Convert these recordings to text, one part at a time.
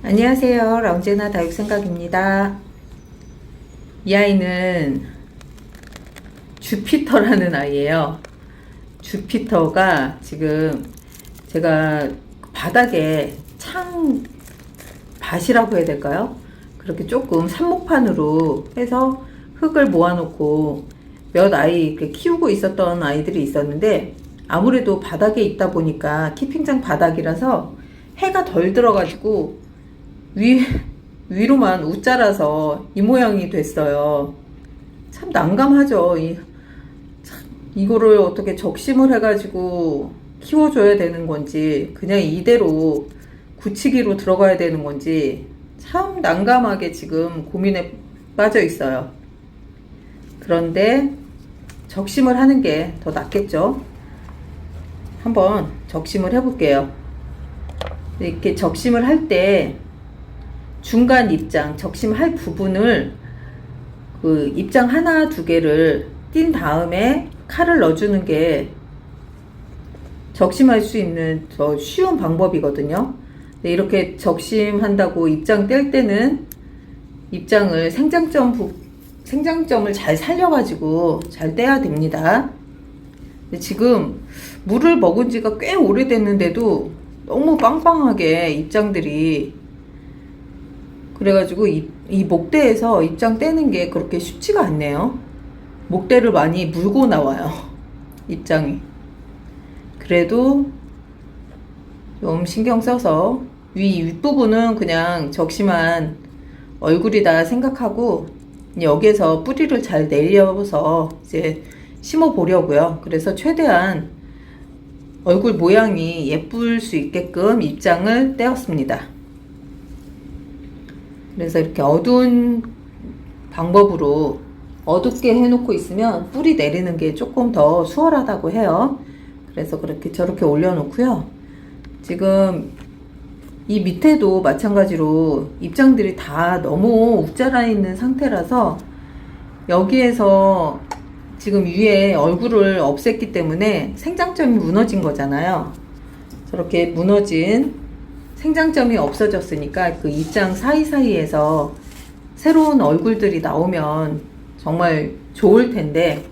안녕하세요. 라운제나 다육생각입니다. 이 아이는 주피터라는 아이예요. 주피터가 지금 제가 바닥에 창 밭이라고 해야 될까요? 그렇게 조금 삽목판으로 해서 흙을 모아놓고 몇 아이 키우고 있었던 아이들이 있었는데 아무래도 바닥에 있다 보니까 키핑장 바닥이라서 해가 덜 들어가지고 위, 위로만 우짜라서 이 모양이 됐어요. 참 난감하죠. 이, 참, 이거를 어떻게 적심을 해가지고 키워줘야 되는 건지, 그냥 이대로 굳히기로 들어가야 되는 건지, 참 난감하게 지금 고민에 빠져 있어요. 그런데 적심을 하는 게 더 낫겠죠? 한번 적심을 해볼게요. 이렇게 적심을 할 때 중간 입장, 적심할 부분을 그 입장 하나 두 개를 띈 다음에 칼을 넣어주는 게 적심할 수 있는 더 쉬운 방법이거든요. 이렇게 적심한다고 입장 뗄 때는 입장을 생장점 부, 생장점을 잘 살려가지고 잘 떼야 됩니다. 지금 물을 먹은 지가 꽤 오래됐는데도 너무 빵빵하게 입장들이 그래가지고 이, 이 목대에서 입장 떼는 게 그렇게 쉽지가 않네요. 목대를 많이 물고 나와요. 입장이. 그래도 좀 신경 써서 위 윗부분은 그냥 적심한 얼굴이다 생각하고 여기에서 뿌리를 잘 내려서 이제 심어 보려고요. 그래서 최대한 얼굴 모양이 예쁠 수 있게끔 입장을 떼었습니다. 그래서 이렇게 어두운 방법으로 어둡게 해놓고 있으면 뿌리 내리는 게 조금 더 수월하다고 해요. 그래서 그렇게 저렇게 올려놓고요. 지금 이 밑에도 마찬가지로 입장들이 다 너무 욱자라 있는 상태라서 여기에서 지금 위에 얼굴을 없앴기 때문에 생장점이 무너진 거잖아요. 저렇게 무너진 생장점이 없어졌으니까 그 입장 사이사이에서 새로운 얼굴들이 나오면 정말 좋을 텐데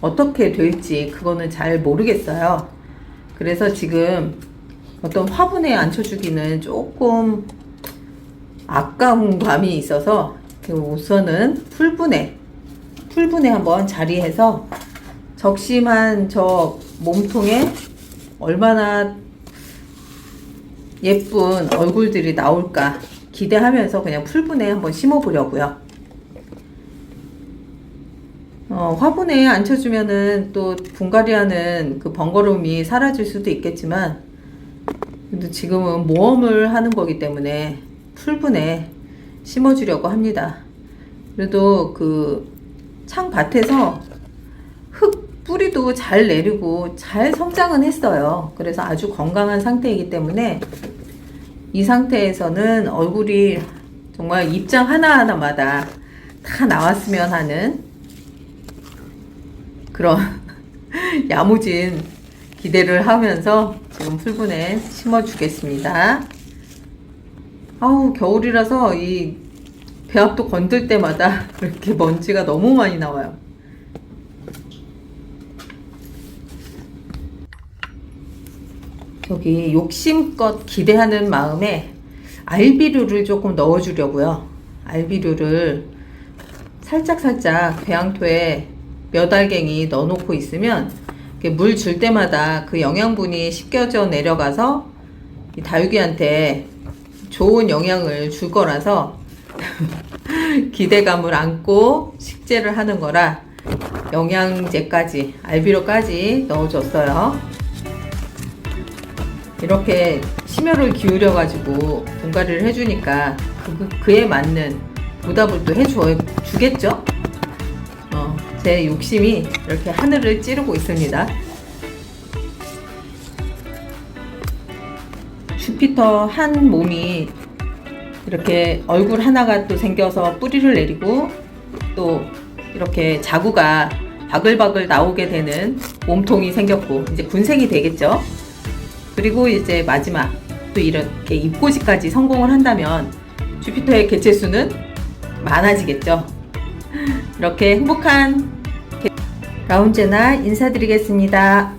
어떻게 될지 그거는 잘 모르겠어요. 그래서 지금 어떤 화분에 앉혀주기는 조금 아까운 감이 있어서 그 우선은 풀분에 풀분에 한번 자리해서 적심한 저 몸통에 얼마나 예쁜 얼굴들이 나올까 기대하면서 그냥 풀분에 한번 심어 보려고요. 어, 화분에 앉혀주면은 또 분갈이하는 그 번거로움이 사라질 수도 있겠지만 근데 지금은 모험을 하는 거기 때문에 풀분에 심어주려고 합니다. 그래도 그 창밭에서 흙 뿌리도 잘 내리고 잘 성장은 했어요. 그래서 아주 건강한 상태이기 때문에 이 상태에서는 얼굴이 정말 입장 하나하나마다 다 나왔으면 하는 그런 야무진 기대를 하면서 지금 풀분에 심어주겠습니다. 아우, 겨울이라서 이 배합도 건들 때마다 이렇게 먼지가 너무 많이 나와요. 저기 욕심껏 기대하는 마음에 알비료를 조금 넣어주려고요. 알비료를 살짝살짝 배양토에 몇 알갱이 넣어놓고 있으면 물 줄 때마다 그 영양분이 씻겨져 내려가서 이 다육이한테 좋은 영향을 줄 거라서 기대감을 안고 식재를 하는 거라 영양제까지 알비료까지 넣어줬어요. 이렇게 심혈을 기울여 가지고 분갈이를 해주니까 그, 그에 맞는 보답을 또 해줘 주겠죠. 어, 제 욕심이 이렇게 하늘을 찌르고 있습니다. 주피터 한 몸이 이렇게 얼굴 하나가 또 생겨서 뿌리를 내리고 또 이렇게 자구가 바글바글 나오게 되는 몸통이 생겼고 이제 군생이 되겠죠. 그리고 이제 마지막 또 이렇게 입고지까지 성공을 한다면 주피터의 개체 수는 많아지겠죠. 이렇게 행복한 개- 라운제나 인사드리겠습니다.